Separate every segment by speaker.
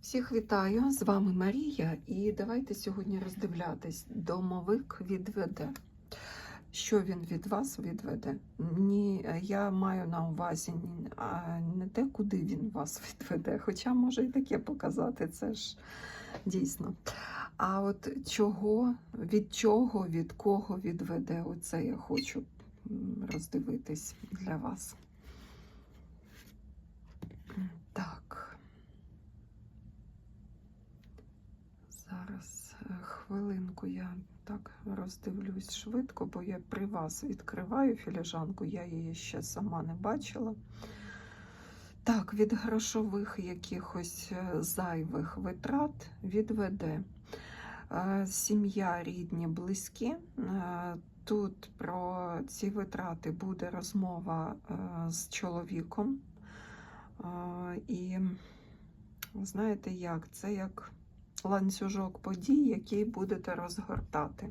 Speaker 1: Всіх вітаю! З вами Марія, і давайте сьогодні роздивлятись. Домовик відведе. Що він від вас відведе? Ні, я маю на увазі не те, куди він вас відведе, хоча може і таке показати, це ж дійсно. А от чого, від чого, від кого відведе, оце я хочу роздивитись для вас. Так. Зараз е, хвилинку я так роздивлюсь швидко, бо я при вас відкриваю філіжанку, я її ще сама не бачила. Так, від грошових якихось е, зайвих витрат відведе. Е, Сім'я, рідні, близькі. Е, Тут про ці витрати буде розмова з чоловіком. І знаєте як? Це як ланцюжок подій, який будете розгортати.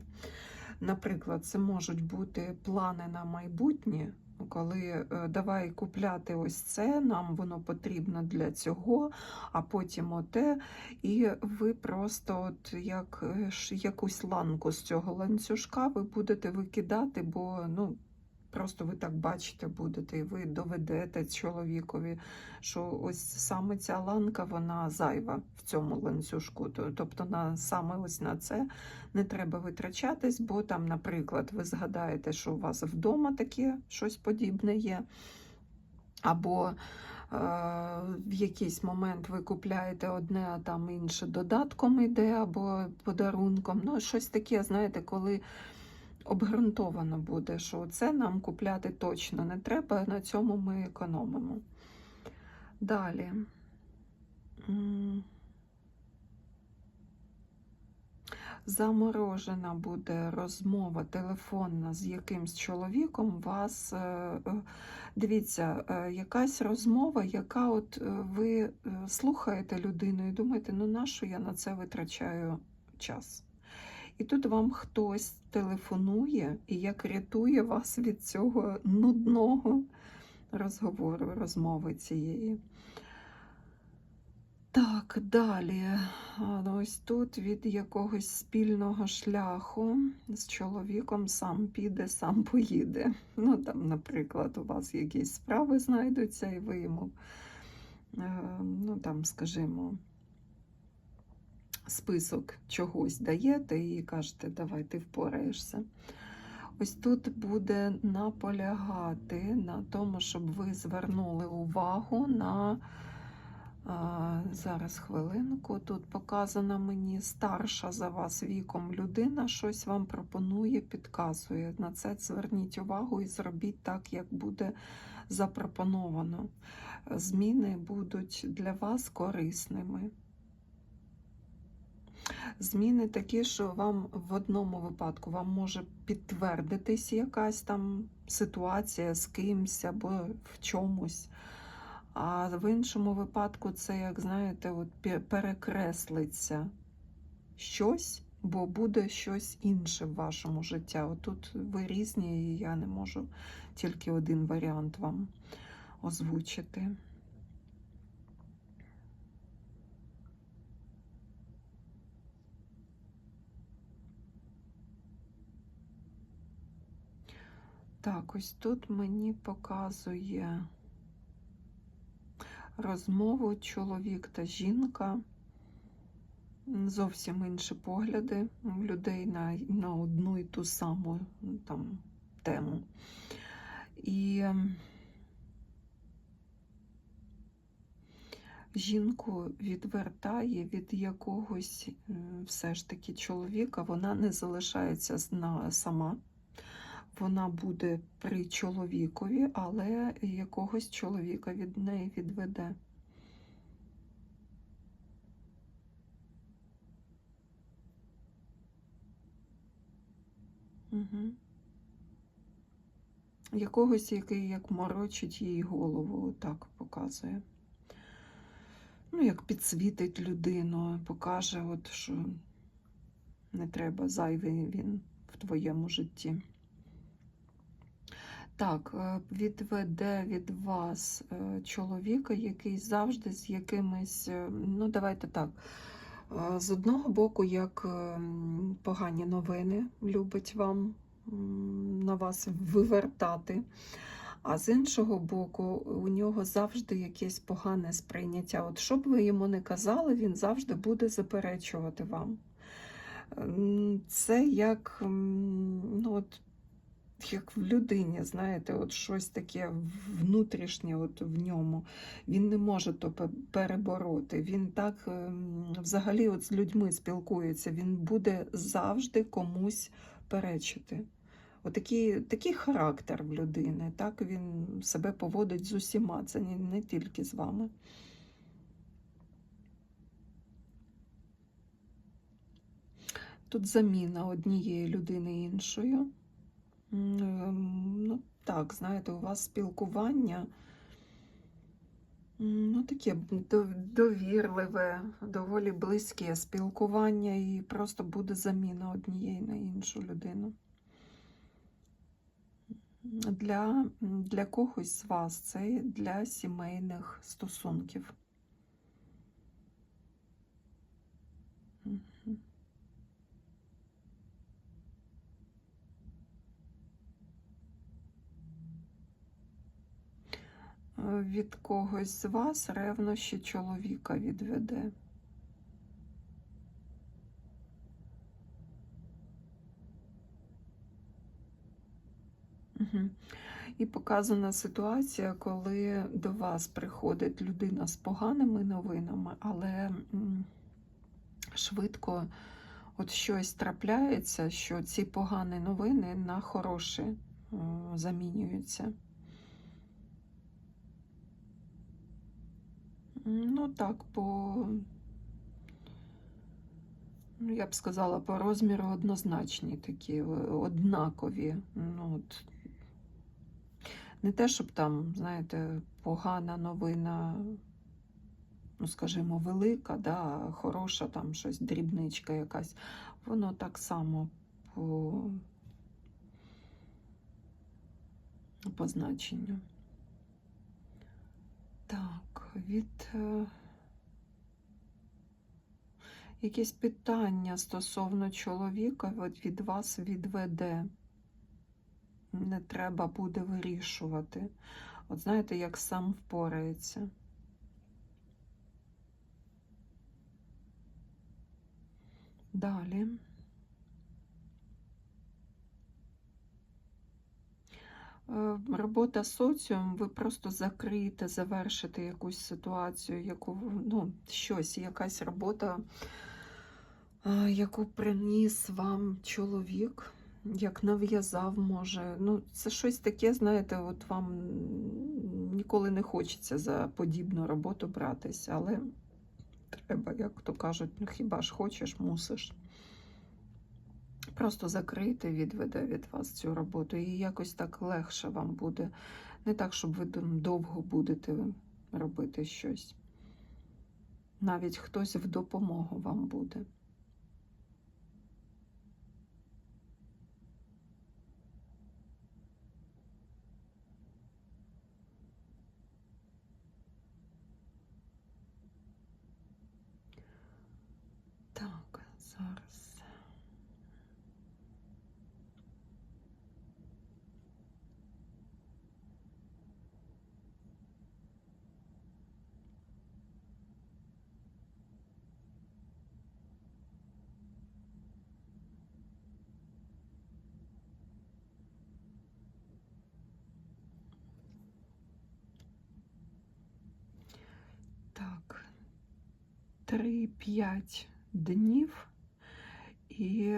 Speaker 1: Наприклад, це можуть бути плани на майбутнє, коли е, давай купляти ось це, нам воно потрібно для цього, а потім оте, і ви просто от як е, якусь ланку з цього ланцюжка ви будете викидати, бо ну. Просто ви так бачите будете, і ви доведете чоловікові, що ось саме ця ланка вона зайва в цьому ланцюжку. Тобто на саме ось на це не треба витрачатись, бо там, наприклад, ви згадаєте, що у вас вдома таке щось подібне є, або е, в якийсь момент ви купляєте одне, а там інше додатком йде, або подарунком. Ну, щось таке, знаєте, коли обґрунтовано буде, що це нам купляти точно не треба, на цьому ми економимо. Далі. Заморожена буде розмова телефонна з якимсь чоловіком. Вас е, е, дивіться, е, якась розмова, яка от ви слухаєте людину і думаєте, ну нащо я на це витрачаю час? І тут вам хтось телефонує і як рятує вас від цього нудного розговору, розмови цієї. Так, далі. Ну, Ось тут від якогось спільного шляху з чоловіком сам піде, сам поїде. Ну, там, наприклад, у вас якісь справи знайдуться, і ви йому, е, ну, там, скажімо, список чогось даєте і кажете, давай ти впораєшся. Ось тут буде наполягати на тому, щоб ви звернули увагу на а, зараз хвилинку. Тут показана мені старша за вас віком людина, щось вам пропонує, підказує. На це зверніть увагу і зробіть так, як буде запропоновано. Зміни будуть для вас корисними. Зміни такі, що вам в одному випадку вам може підтвердитись якась там ситуація з кимсь або в чомусь. А в іншому випадку це, як знаєте, от перекреслиться щось, бо буде щось інше в вашому житті. Отут ви різні, і я не можу тільки один варіант вам озвучити. Так, ось тут мені показує розмову чоловік та жінка. Зовсім інші погляди людей на, на одну і ту саму там, тему. І ем, жінку відвертає від якогось все ж таки чоловіка, вона не залишається сама. Вона буде при чоловікові, але якогось чоловіка від неї відведе. Угу. Якогось, який як морочить їй голову, так показує. Ну, як підсвітить людину, покаже, от, що не треба зайвий він в твоєму житті. Так, е, відведе від вас е, чоловіка, який завжди з якимись, е, ну давайте так. З одного боку, як погані новини любить вам на вас вивертати. А з іншого боку, у нього завжди якесь погане сприйняття. От що б ви йому не казали, він завжди буде заперечувати вам. Це як, ну, от, як в людині, знаєте, от щось таке внутрішнє от в ньому. Він не може то перебороти. Він так ем, взагалі от з людьми спілкується, він буде завжди комусь перечити. Отакий такий характер в людини, так він себе поводить з усіма, це не, не тільки з вами. Тут заміна однієї людини іншою. Ем, Ну, так, знаєте, у вас спілкування ну, таке довірливе, доволі близьке спілкування, і просто буде заміна однієї на іншу людину. Для, для когось з вас це для сімейних стосунків. Від когось з вас ревнощі чоловіка відведе. І показана ситуація, коли до вас приходить людина з поганими новинами, але швидко от щось трапляється, що ці погані новини на хороші замінюються. Ну так, по, ну, я б сказала, по розміру однозначні такі, однакові. Ну, от, не те, щоб там, знаєте, погана новина, ну, скажімо, велика, да, хороша там щось, дрібничка якась. Воно так само по, по значенню. Так, від е, якісь питання стосовно чоловіка від вас відведе. Не треба буде вирішувати. От знаєте, як сам впорається. Далі. Робота з соціум, ви просто закриєте, завершите якусь ситуацію, яку ну, щось, якась робота, е, яку приніс вам чоловік, як нав'язав, може. Ну, це щось таке, знаєте, от вам ніколи не хочеться за подібну роботу братися, але треба, як то кажуть, ну хіба ж хочеш, мусиш. Просто закрийте, відведе від вас цю роботу, і якось так легше вам буде. Не так, щоб ви довго будете робити щось. Навіть хтось в допомогу вам буде. Так, зараз. Так, 3-5 днів і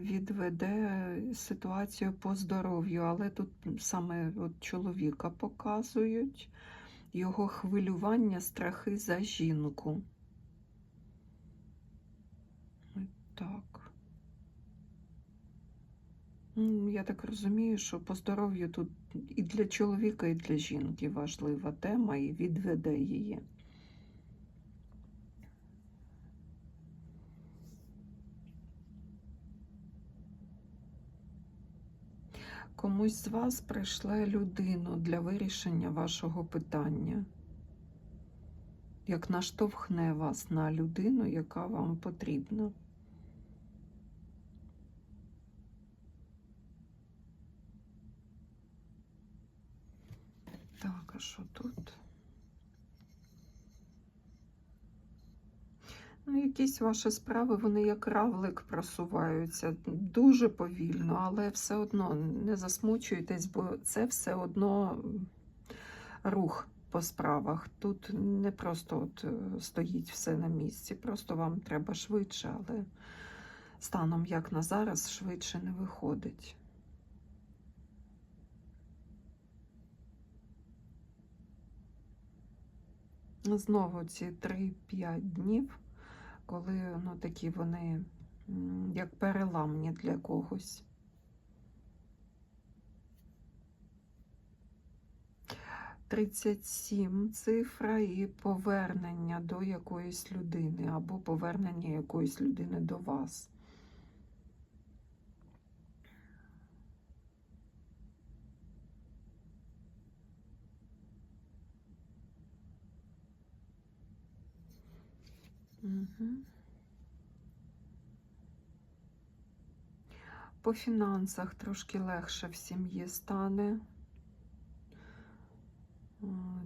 Speaker 1: відведе ситуацію по здоров'ю, але тут саме от чоловіка показують його хвилювання, страхи за жінку. Так. Я так розумію, що по здоров'ю тут і для чоловіка, і для жінки важлива тема, і відведе її. Комусь з вас прийшле людину для вирішення вашого питання. Як наштовхне вас на людину, яка вам потрібна. Так, а що тут? Ну, якісь ваші справи, вони як равлик просуваються дуже повільно, але все одно не засмучуйтесь, бо це все одно рух по справах. Тут не просто от е, стоїть все на місці, просто вам треба швидше, але станом як на зараз швидше не виходить. Знову ці 3-5 днів, коли ну, такі вони як переламні для когось. Тридцять сім цифра і повернення до якоїсь людини або повернення якоїсь людини до вас. По фінансах трошки легше в сім'ї стане.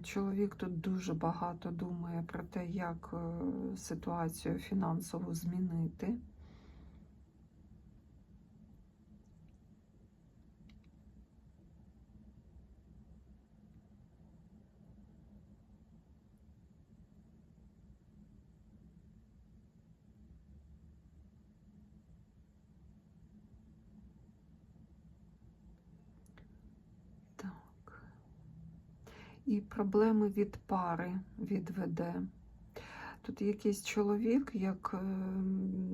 Speaker 1: Чоловік тут дуже багато думає про те, як е, ситуацію фінансову змінити. І проблеми від пари відведе. Тут якийсь чоловік, як е,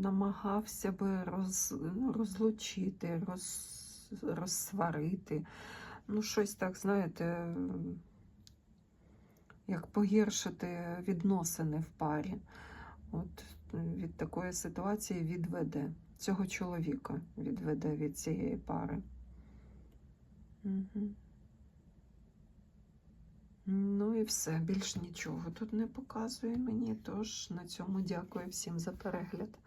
Speaker 1: намагався би роз, ну, розлучити, роз, розсварити. Ну, щось так, знаєте, як погіршити відносини в парі. От від такої ситуації відведе. Цього чоловіка відведе від цієї пари. Угу. Ну і все, більш нічого тут не показує мені. Тож на цьому дякую всім за перегляд.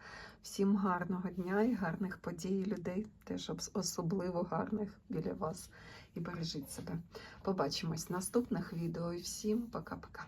Speaker 1: Всім гарного дня і гарних подій, людей, теж особливо гарних біля вас. І бережіть себе. Побачимось в наступних відео. І всім пока-пока.